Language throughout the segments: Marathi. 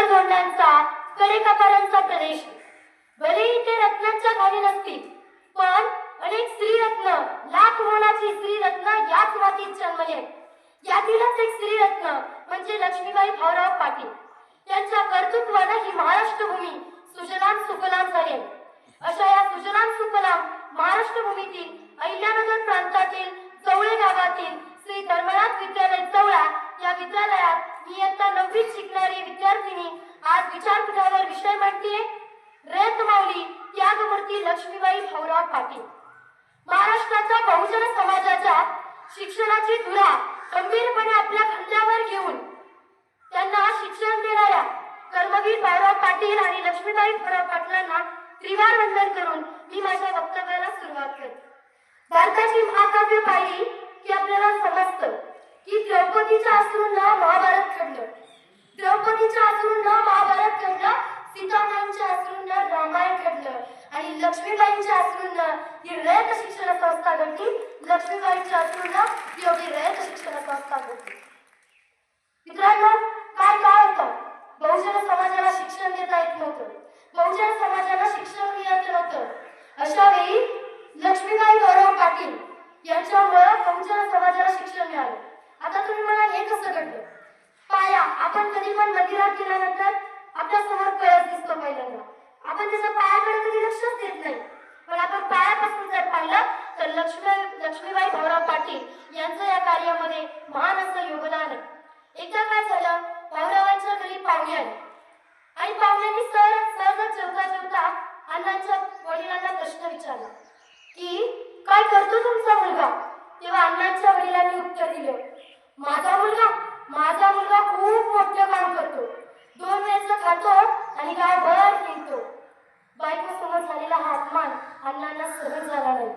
तडजोडण्यांचा कडेकपारांचा प्रदेश. भले इथे रत्नांच्या खाली नसतील पण अनेक स्त्रीरत्न लाख मोलाची स्त्रीरत्न याच मातीत जन्मले. यातीलच एक स्त्रीरत्न म्हणजे लक्ष्मीबाई भाऊराव पाटील. यांच्या कर्तृत्वानं ही महाराष्ट्र भूमी सुजलाम सुफलाम झाले. अशा या सुजलाम सुफलाम महाराष्ट्र भूमीतील अहिल्यानगर प्रांतातील चवळे गावातील श्री धर्मनाथ विद्यालय चवळा या विद्यालयात इयत्ता नववीत शिकणारी विद्यार्थिनी. आज विचारपीठावर विषय मांडतीये. रयत माऊली त्यागमूर्ती लक्ष्मीबाई भाऊराव पाटील. महाराष्ट्राच्या बहुजन समाजाच्या शिक्षणाची धुरा गंभीरपणे आपल्या खांद्यावर घेऊन त्यांना शिक्षण देणाऱ्या कर्मवीर भाऊराव पाटील आणि लक्ष्मीबाई भाऊराव पाटलांना त्रिवार वंदन करून मी माझ्या वक्तव्याला सुरुवात करते. भारताची महाकाव्य पाहिली की आपल्याला समजतं की द्रौपदीच्या अश्रूंना महाभारत घडलं द्रौपदीच्या अश्रूंना महाभारत घडलं सीतामाईंच्या अश्रूंना रामायण घडलं आणि लक्ष्मीबाईंच्या अश्रूंना ही रयत शिक्षण संस्था घडली. लक्ष्मीबाईंच्या अश्रूंना योगी रयत शिक्षण संस्था घडली. मित्रांनो काय काय होतं? बहुजन समाजाला शिक्षण देता येत नव्हतं. बहुजन समाजाला शिक्षण मिळत नव्हतं. अशा वेळी लक्ष्मीबाई गौरव पाटील यांच्यामुळं बहुजन समाजाला शिक्षण मिळालं. कसं घडलं. पाया आपण कधी पण मंदिरात गेल्यानंतर आपल्यासमोर कळस दिसतो पहिल्यांदा. आपण त्याच्या पायाकडे कधी लक्षच देत नाही. पण आपण पायापासून जर पाहिलं तर लक्ष्मी लक्ष्मीबाई भाऊराव पाटील यांचं या कार्यामध्ये महान असं योगदान आहे. एकदा काय झालं भाऊरावांच्या घरी पाहुणे आले. आणि पाहुण्यांनी सहज सहजच जेवता जेवता अण्णांच्या वडिलांना प्रश्न विचारला की काय करतो तुमचा मुलगा? तेव्हा अण्णांच्या वडिलांनी उत्तर दिलं माझा मुलगा माझा मुलगा खूप मोठं काम करतो. दोन वेळेचं खातो आणि गावभर फिरतो बायको समोर झालेला हा अपमान अण्णांना सहन झाला नाही.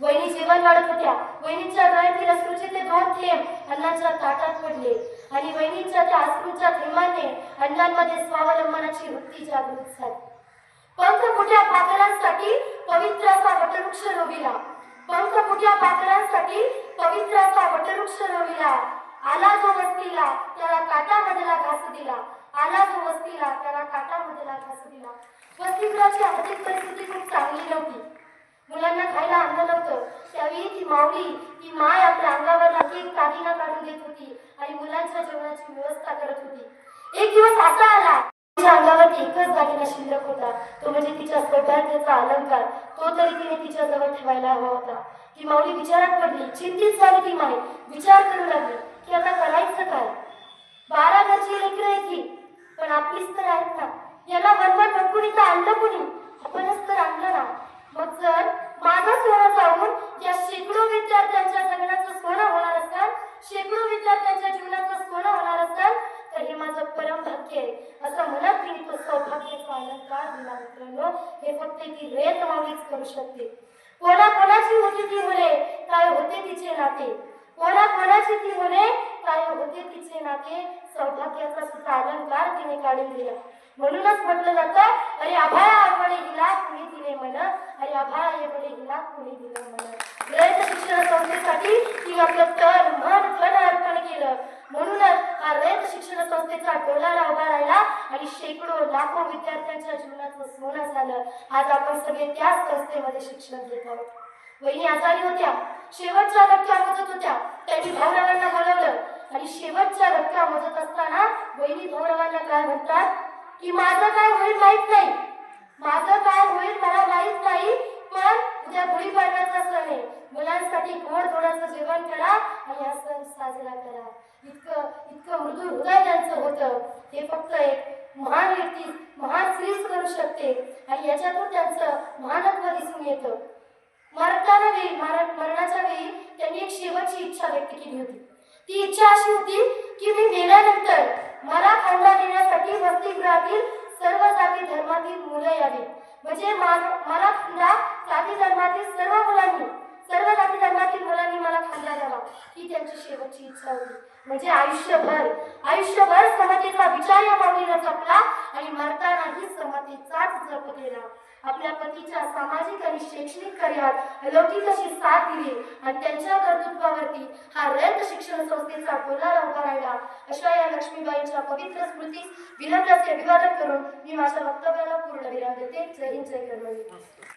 वहिनी जेवण वाढत होत्या. वहिनीच्या डोळ्यातील अश्रूचे ते दोन थेंब अण्णांच्या ताटात पडले. आणि वहिनीच्या त्या अश्रूच्या थेंबाने अण्णांमध्ये स्वावलंबनाची वृत्ती जागृत झाली. पंखपुट्या पाखरांसाठी पवित्र असा वटवृक्ष रोविला कुठल्या पाखरांसाठी पवित्र असा वटवृक्ष रविला आला जो वस्तीला त्याला काटामधला घास दिला. आला जो वस्तीला त्याला काटामधला घास दिला. वसतिगृहाची आर्थिक परिस्थिती खूप चांगली नव्हती. मुलांना खायला अन्न नव्हतं. त्यावेळी ती माऊली ती माय आपल्या अंगावर अधिक काढीना काढून देत होती आणि मुलांच्या जेवणाची व्यवस्था करत होती. एक दिवस असा आला तिच्या अंगावरती एकच दागिना शिल्लक होता. तो म्हणजे तिच्या सौभाग्याचा अलंकार. तो तरी तिने तिच्या जवळ ठेवायला हवा होता. ती माऊली विचारात पडली. चिंतित झाली ती माय विचार करू लागली. की आता करायचं काय? बारा घरची लेकरं आहेत ही. पण आपलीच तर आहेत ना. याला वनवन भटकून इथं आणलं कुणी? आपणच तर आणलं ना. मग जर माझं सोनं जाऊन या शेकडो विद्यार्थ्यांच्या जगण्याचं सोनं होणार असेल शेकडो विद्यार्थ्यांच्या जीवनाचं सोनं होणार असेल तर हे माझं परम भाग्य आहे असं म्हणत तिने तो सौभाग्याचा दिला मित्रांनो? हे फक्त ती वेळ मागेच करू शकते. कोणा कोणाची होती ती मुले? काय होते तिचे नाते? कोणा कोणाची ती मुले? काय होते तिचे नाते? सौभाग्याचा सुद्धा अलंकार तिने काढून दिला. म्हणूनच म्हटलं जातं अरे आभाळा आवडे हिला कुणी दिले मन अरे आभाळा आवडे हिला कुणी दिलं मन रयत शिक्षण संस्थेसाठी ती आपलं तर मन धन अर्पण केलं म्हणूनच हा रयत शिक्षण संस्थेचा डोलारा उभा राहिला आणि शेकडो लाखो विद्यार्थ्यांच्या जीवनाचं सोनं झालं आज आपण सगळे त्याच संस्थेमध्ये शिक्षण घेत आहोत. वहिनी आजारी होत्या. शेवटच्या धक्क्या मोजत होत्या. त्यांनी भाऊरावांना बोलवलं आणि शेवटच्या धक्क्या मोजत असताना वहिनी भाऊरावांना काय म्हणतात? की माझं काय होईल माहीत नाही. माझं काय होईल मला माहीत नाही. पण उद्या गुढीपाडव्याचा सण आहे. मुलांसाठी गोड थोडंसं जेवण करा आणि हा सण साजरा करा. इतकं इतकं मृदू हृदय त्यांचं होतं. हे फक्त एक महान व्यक्ती महान स्त्रीच करू शकते आणि याच्यातून त्यांचं महानत्व दिसून येतं. मरताना वेळी मरण मरणाच्या वेळी त्यांनी एक शेवटची इच्छा व्यक्त केली होती. ती इच्छा अशी होती की मी मेल्यानंतर मला खांदा देण्यासाठी वसतिगृहातील सर्व जाती धर्मातील मुलं यावी म्हणजे मला खांदा जाती धर्मातील सर्व मुलं त्यांची शेवटची इच्छा होती म्हणजे आयुष्यभर आयुष्यभर समतेचा विचार या माऊलीला जपला आणि मरतानाही समतेचाच जप केला. आपल्या पतीच्या सामाजिक आणि शैक्षणिक कार्यात अलौकिक अशी साथ दिली आणि त्यांच्या कर्तृत्वावरती हा रयत शिक्षण संस्थेचा बोलारा उभा राहिला. अशा या लक्ष्मीबाईंच्या पवित्र स्मृतीस विनम्र असे अभिवादन करून मी माझ्या वक्तव्याला पूर्ण विराम देते. जय हिंद जय कर्मवीर